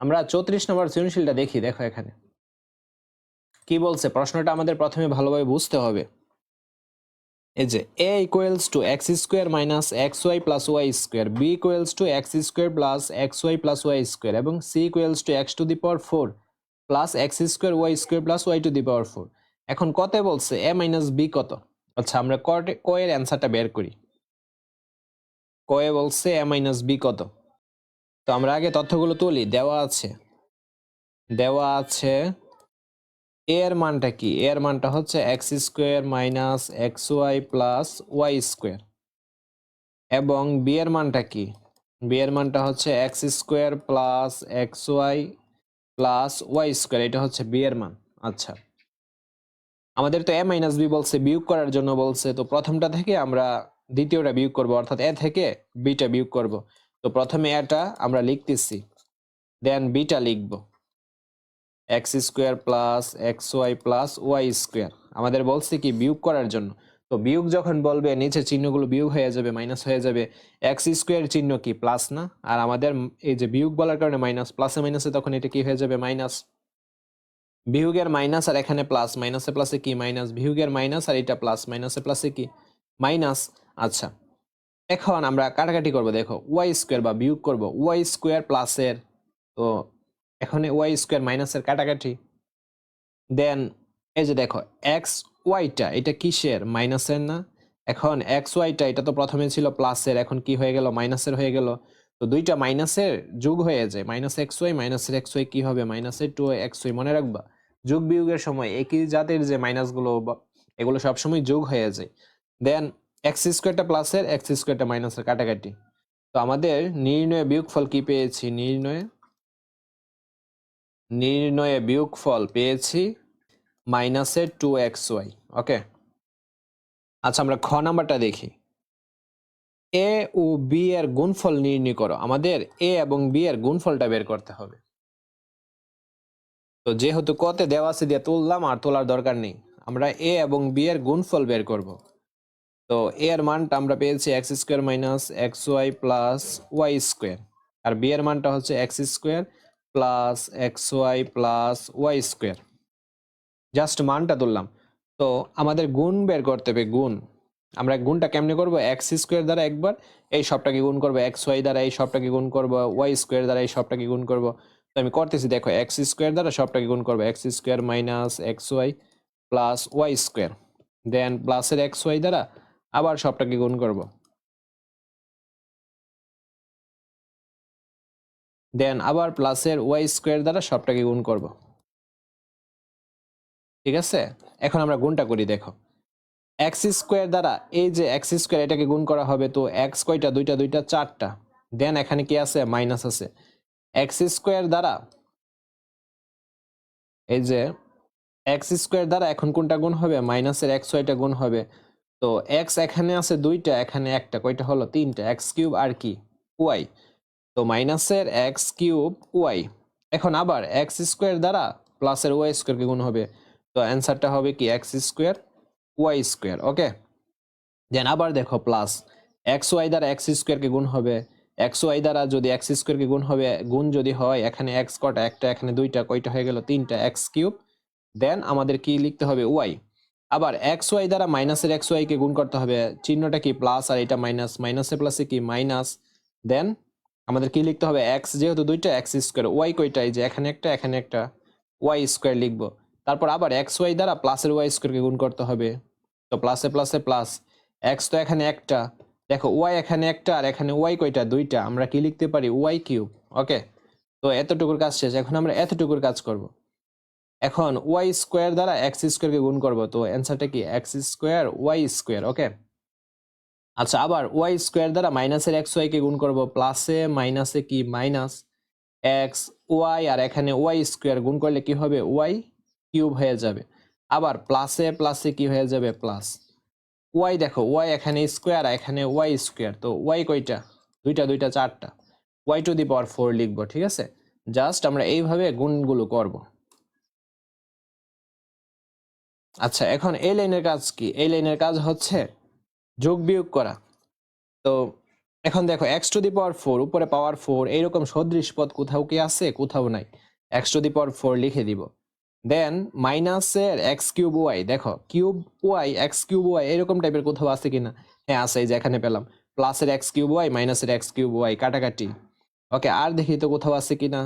আমরা চৌত্রিশ নম্বর সৃজনশীলটা দেখি, দেখো এখানে। কি বলছে? প্রশ্নটা আমাদের প্রথমে ভালোভাবে বুঝতে হবে। এই যে A equals to X square minus X Y plus Y square B equals to X square plus X Y plus Y square এবং C equals to X to the power four plus X square Y square plus Y to the power four এখন কত বলছে? এ minus B কত? আচ্ছা আমরা কয়ের অ্যান্সারটা বের করি। কয়ে বলছে এ মাইনাস বি কত? তো আমরা আগে তথ্যগুলো তুলি, দেওয়া আছে। দেওয়া আছে এর মানটা কি? এর মানটা হচ্ছে X square minus X Y plus Y square এবং বি এর মানটা কি? বি এর মানটা হচ্ছে X square plus X Y plus Y square এটা হচ্ছে বি এর মান। আচ্ছা। আমাদের তো এ মাইনাস বি বলছে, বিয়োগ করার জন্য বলছে, তো প্রথমটা থেকে আমরা দ্বিতীয়টা বিয়োগ করব, অর্থাৎ এ থেকে বিটা বিয়োগ করব। তো প্রথমে এটা আমরা লিখতেছি দেন বিটা লিখব। X square plus X Y plus Y square আমাদের বলছে কি বিয়োগ করার জন্য। তো বিয়োগ যখন বলবে নিচে চিহ্নগুলো বিয়োগ হয়ে যাবে মাইনাস হয়ে যাবে। এক্স স্কোয়ার চিহ্ন কি প্লাস না? আর আমাদের এই যে বিয়োগ বলার কারণে মাইনাস প্লাসে মাইনাসে তখন এটা কি হয়ে যাবে? মাইনাস বিয়োগের মাইনাস আর এখানে প্লাস মাইনাসে প্লাসে কি? মাইনাস বিয়োগের মাইনাস আর এটা প্লাস মাইনাসে প্লাসে কি? মাইনাস আচ্ছা। এখন আমরা কাটাকাটি করব, দেখো ওয়াই স্কোয়ার বা বিয়োগ করব ওয়াই স্কোয়ার প্লাসের তো এখানে ওয়াই স্কোয়ার মাইনাসের কাটাকাটি। দেন এই যে দেখো এক্স ওয়াইটা এটা কিসের? মাইনাসের না? এখন এক্স ওয়াইটা এটা তো প্রথমে ছিল প্লাসের এখন কি হয়ে গেল? মাইনাসের হয়ে গেল। তো দুইটা মাইনাসের যোগ হয়ে যায় মাইনাস এক্স ওয়াই মাইনাসের এক্স ওয়াই কী হবে? মাইনাসের টু এক্স ওয়াই মনে রাখবা? যোগ বিয়োগের সময় একই জাতের যে মাইনাসগুলো বা, এগুলো সবসময় যোগ হয়ে যায়। দেন এক্স স্কোয়ারটা প্লাসের এক্স স্কোয়ারটা মাইনাসের কাটাকাটি। তো আমাদের নির্ণয়ে বিয়োগফল কি পেয়েছি? নির্ণয়ে নির্ণয়ে বিয়োগফল পেয়েছি মাইনাসের টু এক্স ওয়াই ওকে আচ্ছা আমরা খ নাম্বারটা দেখি। এ ও বি এর গুণফল নির্ণয় করো। আমাদের এ এবং বি এর গুণফলটা বের করতে হবে। তো যেহেতু কতে দেওয়া আছে দিয়ে তুললাম, আর তোলার দরকার নেই। আমরা এ এবং বি এর গুণফল বের করব। তো এ এর মানটা আমরা পেয়েছি X square minus X Y plus Y square আর বি এর মানটা হচ্ছে X square plus X Y plus Y square just মানটা তুললাম তো আমাদের গুণ বের করতে হবে, গুণ। আমরা গুণটা কেমনে করব? এক্স স্কোয়ার দ্বারা একবার, এই সবটাকে গুণ করব। এক্স ওয়াই দ্বারা এই সবটাকে গুণ করব। ওয়াই স্কোয়ার দ্বারা এই সবটাকে গুণ করব। তো আমি করতেছি, দেখো এক্স স্কোয়ার দ্বারা সবটাকে গুণ করব। X square minus X Y plus Y square then প্লাসের এক্স ওয়াই দ্বারা আবার সবটাকে গুণ করব। দেন আবার প্লাসের ওয়াই স্কোয়ার দ্বারা সবটাকে গুণ করব। ঠিক আছে? এখন আমরা গুণটা করি, দেখো। এক্স স্কোয়ার দ্বারা এই যে এক্স স্কোয়ার এটাকে গুণ করা হবে তো এক্স কয়টা? দুইটা দুইটা, চারটা। দেন এখানে কি আছে? মাইনাস আছে। এক্স স্কোয়ার দ্বারা এই যে এক্স স্কোয়ার দ্বারা এখন কোনটা গুণ হবে? মাইনাসের এক্স ওয়াইটা গুণ হবে। তো এক্স এখানে আছে দুইটা, এখানে একটা, কয়টা হলো? তিনটা। এক্স কিউব আর কি? ওয়াই তো মাইনাসের এক্স কিউব ওয়াই এখন আবার এক্স স্কোয়ার দ্বারা প্লাসের ওয়াই স্কোয়ারকে গুণ হবে। তো অ্যান্সারটা হবে কি? X square Y square, okay? Then আবার দেখো প্লাস। এক্স ওয়াই দ্বারা এক্স স্কোয়ারকে গুণ হবে। এক্স ওয়াই দ্বারা যদি এক্স স্কোয়ারকে গুণ হবে, গুণ যদি হয়, এখানে এক্স কটা? একটা, এখানে দুইটা, কয়টা হয়ে গেল? তিনটা এক্স কিউব। দেন আমাদের কি লিখতে হবে? ওয়াই আবার এক্স ওয়াই দ্বারা মাইনাসের এক্স ওয়াই কে গুণ করতে হবে। চিহ্নটা কি প্লাস আর এটা মাইনাস মাইনাসে প্লাসে কি মাইনাস দেন আমাদের কি লিখতে হবে? এক্স যেহেতু দুইটা এক্স স্কোয়ার ওয়াই কয়টা এই যে এখানে একটা এখানে একটা ওয়াই স্কোয়ার লিখব। তারপর আবার এক্স ওয়াই দ্বারা প্লাসের ওয়াই স্কোয়ারকে গুণ করতে হবে। তো প্লাসে প্লাসে প্লাস এক্স তো এখানে একটা। দেখো ওয়াই এখানে একটা আর এখানে ওয়াই কয়টা? দুইটা। আমরা কি লিখতে পারি? ওয়াই কিউব ওকে তো এতটুকুর কাজ শেষ। এখন আমরা এতটুকুর কাজ করব। এখন ওয়াই স্কোয়ার দ্বারা এক্স স্কোয়ারকে গুণ করব, তো অ্যান্সারটা কি? X square Y square okay আচ্ছা আবার ওয়াই স্কোয়ার দ্বারা মাইনাসের এক্স ওয়াই কে গুণ করব প্লাসে মাইনাসে কি? মাইনাস এক্স ওয়াই আর এখানে ওয়াই স্কোয়ার গুণ করলে কি হবে? ওয়াই কিউব হয়ে যাবে। আবার প্লাসে প্লাসে কি হয়ে যাবে? প্লাস ওয়াই দেখো ওয়াই এখানে স্কোয়ার এখানে ওয়াই স্কোয়ার তো ওয়াই কয়টা? দুইটা দুইটা, চারটা। Y to the power four লিখব, ঠিক আছে? জাস্ট আমরা এইভাবে গুণগুলো করব। আচ্ছা এখন এই লাইনের কাজ কি? এই লাইনের কাজ হচ্ছে যোগ বিয়োগ করা। তো এখন দেখো X to the power four উপরে পাওয়ার ফোর এইরকম সদৃশ পদ কোথাও কি আছে? কোথাও নাই। X to the power four লিখে দিব। দেন মাইনাসের এক্স কিউব ওয়াই দেখো cube Y X cube Y এরকম টাইপের কোথাও আছে কিনা? হ্যাঁ আছে, এই যে এখানে পেলাম। প্লাসের এক্স কিউব ওয়াই মাইনাসের এক্স কিউব ওয়াই কাটাকাটি। ওকে আর দেখি তো কোথাও আছে কিনা?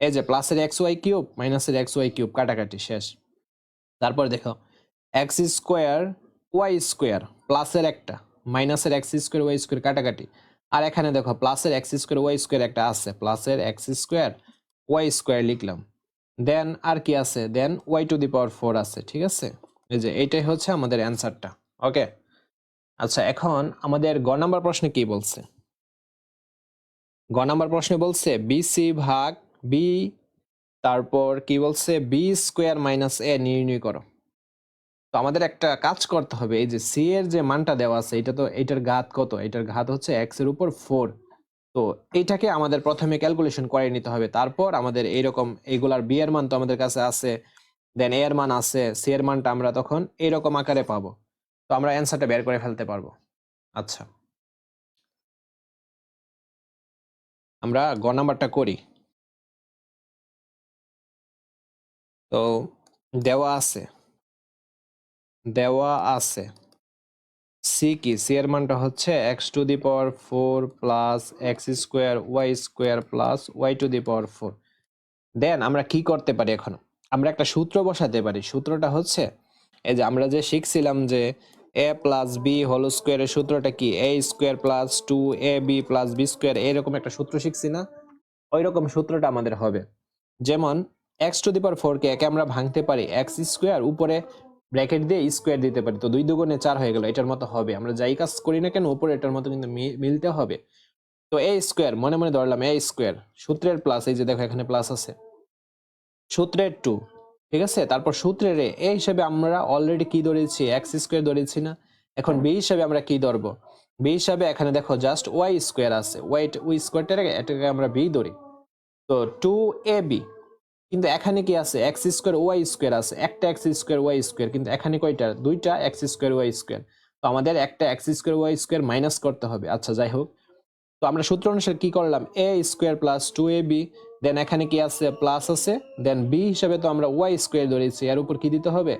এই যে প্লাসের এক্স ওয়াই কিউব মাইনাসের এক্স ওয়াই কিউব কাটাকাটি, শেষ। তারপর দেখো এক্স স্কোয়ার ওয়াই স্কোয়ার প্লাসের একটা মাইনাসের এক্স স্কোয়ার ওয়াই স্কোয়ার কাটাকাটি। আর এখানে দেখো প্লাসের এক্স স্কোয়ার ওয়াই স্কোয়ার একটা আছে প্লাসের এক্স স্কোয়ার ওয়াই স্কোয়ার লিখলাম। দেন আর কি আছে? Then Y to the power four আছে, ঠিক আছে? এই যে এইটাই হচ্ছে আমাদের অ্যান্সারটা ওকে আচ্ছা এখন আমাদের গ নাম্বার প্রশ্নে কি বলছে? গ নাম্বার প্রশ্নে বলছে বিসি ভাগ বি তারপর কি বলছে? বি স্কোয়ার মাইনাস এ নির্ণয় করো। তো আমাদের একটা কাজ করতে হবে, এই যে সি এর যে মানটা দেওয়া আছে, এটা তো, এটার ঘাত কত? এটার ঘাত হচ্ছে এক্সের উপর ফোর তো এইটাকে আমাদের প্রথমে ক্যালকুলেশন করে নিতে হবে, তারপর আমাদের এইরকম এইগুলার বি এর মান তো আমাদের কাছে আছে দেন এ এর মান আছে সি এর মানটা আমরা তখন এইরকম আকারে পাবো। তো আমরা অ্যান্সারটা বের করে ফেলতে পারব। আচ্ছা। আমরা গ নাম্বারটা করি। তো দেওয়া আছে। দেওয়া আছে। সি কি? সি এর মানটা হচ্ছে X to the power four plus X square Y square plus Y to the power four then আমরা কি করতে পারি এখন? আমরা একটা সূত্র বসাতে পারি। সূত্রটা হচ্ছে এই যে আমরা যে শিখছিলাম যে এ প্লাস বি হোল স্কোয়ারের সূত্রটা কি? A square plus two A B plus B square এরকম একটা সূত্র শিখছি না? ওই রকম সূত্রটা আমাদের হবে। যেমন X to the power four কে একে আমরা ভাঙতে পারি, এক্স স্কোয়ার উপরে ব্র্যাকেট দিয়ে স্কোয়ার দিতে পারি। তো দুই দুগুণে চার হয়ে গেল, এটার মতো হবে। আমরা যাই কাজ করি না কেন, উপরে এটার মতো কিন্তু মিলতে হবে। তো এ স্কোয়ার, মনে মনে ধরলাম এ স্কোয়ার, সূত্রের প্লাস এই যে দেখো এখানে প্লাস আছে। সূত্রের টু ঠিক আছে? তারপর সূত্রের এ এ হিসেবে আমরা অলরেডি কি ধরেছি? এক্স স্কোয়ার ধরেছি না। এখন বি হিসাবে আমরা কি ধরবো? বি হিসাবে এখানে দেখো জাস্ট ওয়াই স্কোয়ার আছে। ওয়াই ওই স্কোয়ারটাকে এটাকে আমরা বি ধরি। তো টু এ বি কিন্তু এখানে কি আছে? এক্স স্কোয়ার ওয়াই স্কোয়ার আছে। একটা এক্স স্কোয়ার ওয়াই স্কোয়ার কিন্তু এখানে কয়টা? দুইটা এক্স স্কোয়ার ওয়াই স্কোয়ার তো আমাদের একটা X square Y square minus করতে হবে। আচ্ছা যাই হোক। তো আমরা সূত্র অনুসারে কি করলাম? A square plus two A B then এখানে কি আছে? প্লাস আছে। দেন বি হিসাবে তো আমরা ওয়াই স্কোয়ার ধরেছি। এর উপর কি দিতে হবে?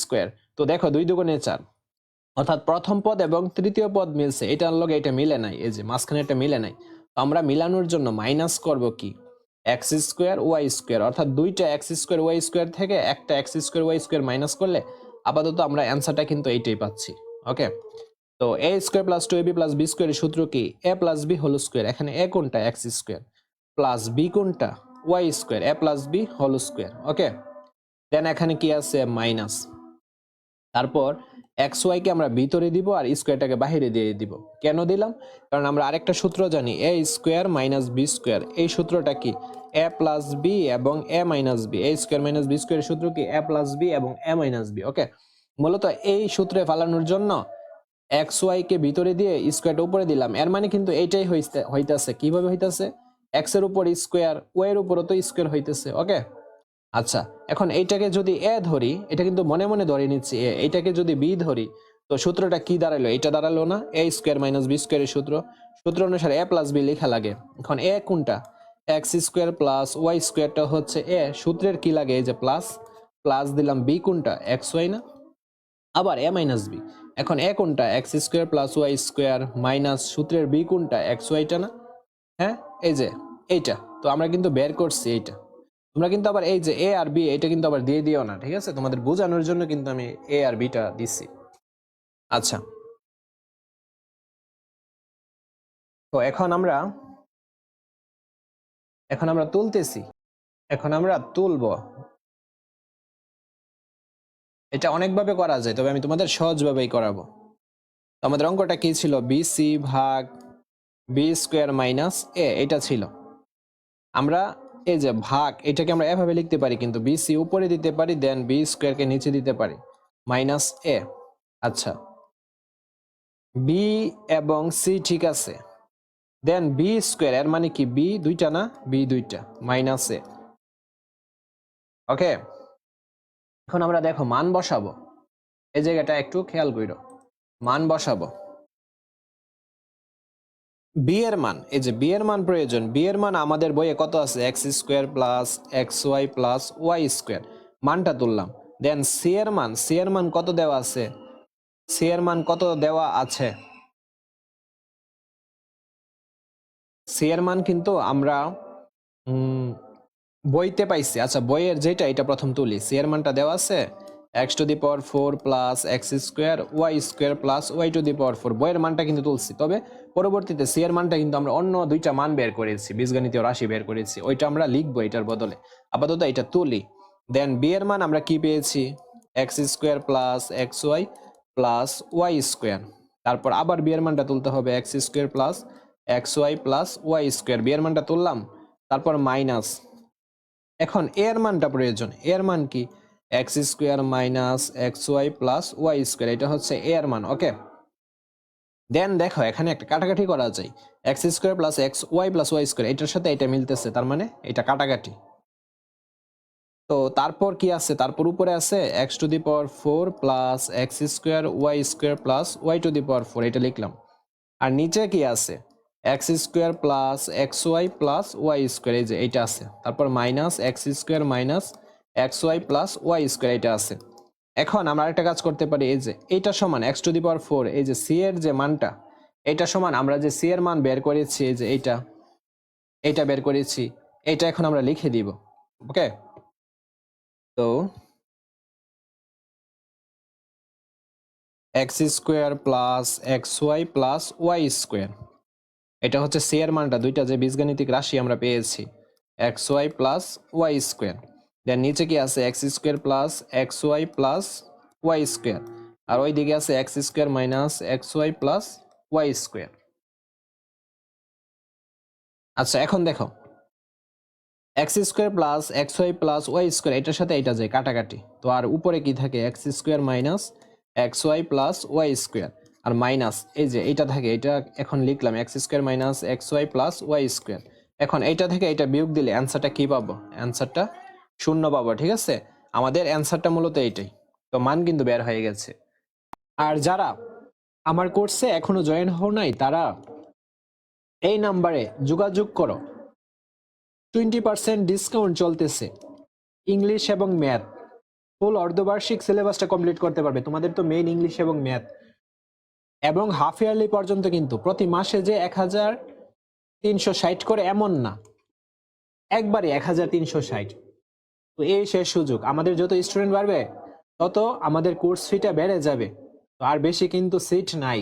স্কোয়ার তো দেখো, দুই দুগুণে চার। অর্থাৎ প্রথম পদ এবং তৃতীয় পদ মিলছে। এটার লগে এটা মিলে নাই। এই যে, মাঝখানে এটা মিলে নাই। আমরা মিলানোর জন্য মাইনাস করব কি? এক্স স্কোয়ার ওয়াই স্কোয়ার, অর্থাৎ দুইটা এক্স স্কোয়ার ওয়াই স্কোয়ার থেকে একটা X square Y square minus করলে আপাতত আমরা অ্যান্সারটা কিন্তু এইটাই পাচ্ছি, ওকে? তো A square plus two A B plus B স্কোয়ারের সূত্র কি? A plus B whole square, এখানে এ কোনটা? এক্স স্কোয়ার, প্লাস বি কোনটা? Y square, A plus B whole square, okay? Then এখানে কি আছে? মাইনাস। তারপর এক্স ওয়াইকে আমরা ভিতরে দিব আর স্কোয়ারটাকে বাইরে দিয়ে দিব। কেন দিলাম? কারণ আমরা আরেকটা সূত্র জানি A square minus B square এই সূত্রটা কি? এ প্লাস বি এবং A minus B A square minus B স্কোয়ারের সূত্র কি? এ প্লাস বি এবং এ মাইনাস বি ওকে মূলত এই সূত্রে ফালানোর জন্য এক্স ওয়াই কে ভিতরে দিয়ে স্কোয়ারটা উপরে দিলাম। এর মানে কিন্তু এইটাই হইতে হইতাছে। কীভাবে হইতাছে? এক্সের উপর স্কোয়ার ওয়াই এর উপরও তো স্কোয়ার হইতেছে ওকে আচ্ছা এখন এইটাকে যদি এ ধরি, এটা কিন্তু মনে মনে ধরে নিচ্ছি, এ এইটাকে যদি বি ধরি, তো সূত্রটা কি দাঁড়াল? এটা দাঁড়াল না, এ স্কোয়ার মাইনাস বি স্কোয়ারের সূত্র। সূত্র অনুসারে এ প্লাস বি লেখা লাগে। এখন এ কোনটা? এক্স স্কোয়ার প্লাস ওয়াই স্কোয়ারটা হচ্ছে এ। সূত্রের কি লাগে? এই যে প্লাস প্লাস দিলাম বি কোনটা? এক্স ওয়াই না? আবার এ মাইনাস বি। এখন এ কোনটা? X square plus Y square minus সূত্রের বি কোনটা? এক্স ওয়াইটা না? হ্যাঁ এই যে, এইটা। তো আমরা কিন্তু বের করছি এইটা। তোমরা কিন্তু আবার এই যে এ আর বি এটা কিন্তু আবার দিয়ে দিও না, ঠিক আছে? তোমাদের বোঝানোর জন্য কিন্তু আমি এ আর বিটা দিচ্ছি। আচ্ছা। তো এখন আমরা এখন আমরা তুলতেছি। এখন আমরা তুলবো। এটা অনেকভাবে করা যায়, তবে আমি তোমাদের সহজভাবেই করাবো। আমাদের অঙ্কটা কি ছিল? বি সি ভাগ বি স্কোয়ার মাইনাস এ এটা ছিল। আমরা এই যে ভাগ, এটাকে আমরা এভাবে লিখতে পারি কিন্তু বি সি উপরে দিতে পারি দেন বি স্কোয়ারকে নিচে দিতে পারি মাইনাস এ আচ্ছা। বি এবং সি ঠিক আছে। দেন বি স্কোয়ার এর মানে কি? বি দুইটা না? বি দুইটা মাইনাস এ ওকে এখন আমরা দেখো, মান বসাবো। এই জায়গাটা একটু খেয়াল করো মান বসাবো। বি এর মান, এই যে বিয়ের মান প্রয়োজন, বিয়ের মান আমাদের বইয়ে কত আছে? X square plus X Y plus Y square. মানটা তুললাম। দেন সি এর মান, সি এর মান কত দেওয়া আছে? সি এর মান কত দেওয়া আছে? সি এর মান কিন্তু আমরা বইতে পাইছি। আচ্ছা বইয়ের যেটা এটা প্রথম তুলি। সি এর মানটা দেওয়া আছে? X to the power four plus X square, Y square plus Y to the power four. বইয়ের মানটা কিন্তু তুলছি। তবে পরবর্তীতে সি এর মানটা কিন্তু আমরা অন্য দুইটা মান বের করেছি, বীজগণিতীয় রাশি বের করেছি। ওইটা আমরা লিখব এটার বদলে। আপাতত এটা তুলি। দেন বি এর মান আমরা কি পেয়েছি? X square plus X Y plus Y square. তারপর আবার বি এর মানটা তুলতে হবে X square plus X Y plus Y square. B এর মানটা তুললাম, তারপর মাইনাস। এখন এর মানটা প্রয়োজন। এর মান কি? X square minus X Y plus Y square, এটা হচ্ছে এ এর মান, ওকে? দেন দেখো, এখানে একটা কাটাকাটি করা যায় X square plus X Y plus Y square, এটার সাথে এটা মিলতেছে, তার মানে এটা কাটাকাটি। তো তারপর কি আছে? তারপর উপরে আছে X to the power four plus X square Y square plus Y to the power four, এটা লিখলাম। আর নিচে কি আছে? X square plus X Y plus Y square, এই যে এইটা আছে। তারপর minus X square minus X Y plus Y square এটা আছে। এখন আমরা আরেকটা কাজ করতে পারি, এই যে এইটা সমান X to the power four, এই যে সি এর যে মানটা, এটা সমান আমরা যে সি এর মান বের করেছি, এই যে এইটা এইটা বের করেছি, এইটা এখন আমরা লিখে দিব ওকে তো X square plus X Y plus Y square, এটা হচ্ছে সি এর মানটা, দুইটা যে বীজগাণিতিক রাশি আমরা পেয়েছি, X Y plus Y square. Then নিচে কি আছে? X square plus X Y plus Y square আর ওই দিকে আছে X square minus X Y plus Y square আচ্ছা এখন দেখো। X square plus X Y plus Y square এটার সাথে এটা যায় কাটাকাটি। তো আর উপরে কি থাকে? X square minus X Y plus Y square আর মাইনাস এই যে এটা থাকে, এটা এখন লিখলাম X square minus X Y plus Y square এখন এইটা থেকে এটা বিয়োগ দিলে অ্যান্সারটা কি পাবো? অ্যান্সারটা শূন্য পাবো, ঠিক আছে? আমাদের অ্যান্সারটা মূলত এইটাই। তো মান কিন্তু বের হয়ে গেছে। আর যারা আমার কোর্সে এখনও জয়েন হও নাই, তারা এই নাম্বারে যোগাযোগ করো। টোয়েন্টি পার্সেন্ট ডিসকাউন্ট চলতেছে। ইংলিশ এবং ম্যাথ ফুল অর্ধবার্ষিক সিলেবাসটা কমপ্লিট করতে পারবে। তোমাদের তো মেইন ইংলিশ এবং ম্যাথ এবং হাফ ইয়ারলি পর্যন্ত কিন্তু প্রতি মাসে যে এক হাজার তিনশো ষাট করে এমন না। একবারে এক হাজার তিনশো ষাট। তো এই শেষ সুযোগ। আমাদের যত স্টুডেন্ট বাড়বে, তত আমাদের কোর্স ফিটা বেড়ে যাবে। তো আর বেশি কিন্তু সিট নাই।